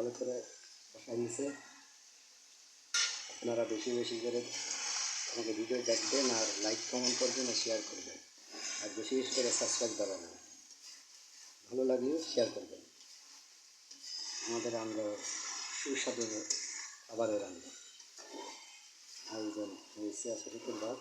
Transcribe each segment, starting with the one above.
ভালো করে কষাই নিছে। আপনারা বেশি বেশি করে আমাকে ভিডিও দেখবেন আর লাইক কমেন্ট করবেন আর শেয়ার করবেন। আর বেশি বেশি করে সাবস্ক্রাইব করবেন ভালো লাগলে শেয়ার করবেন। আমাদের আমরা সুস্বাদু খাবারের রান্না। আয়োজন হয়েছে আসলে ভাত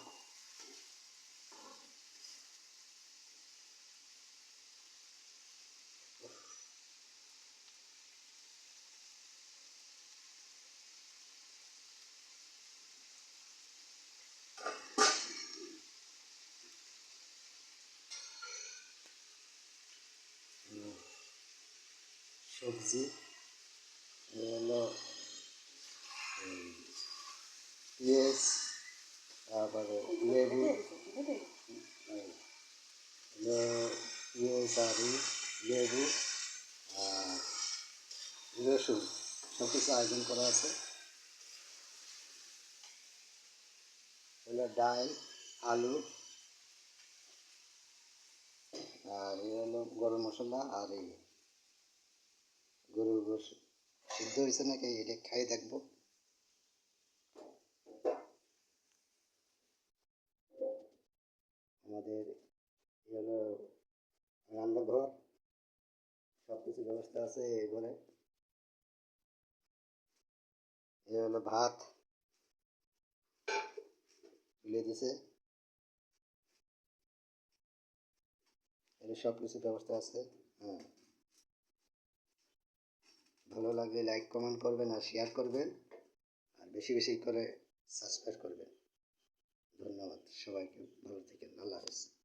সবজি হলো পেঁয়াজ তারপরে লেবু পেঁয়াজ ই, লেবু আর রসুন সব কিছু আয়োজন করা আছে। হলো ডাল আলু আর এ হলো গরম মশলা আর এই। গরুর গোশ সিদ্ধ হয়েছে নাকি? এটা খাই দেখব। আমাদের হলো রান্নাঘর। সব কিছু ব্যবস্থা আছে ঘরে। এ হলো ভাত। তুলে দিছে। এর সব কিছু ব্যবস্থা আছে। হ্যাঁ। ভালো লাগলে লাইক কমেন্ট করবেন আর শেয়ার করবেন। আর বেশি বেশি করে সাবস্ক্রাইব করবেন। ধন্যবাদ সবাইকে। ভালো থাকেন। আল্লাহ হাফেজ।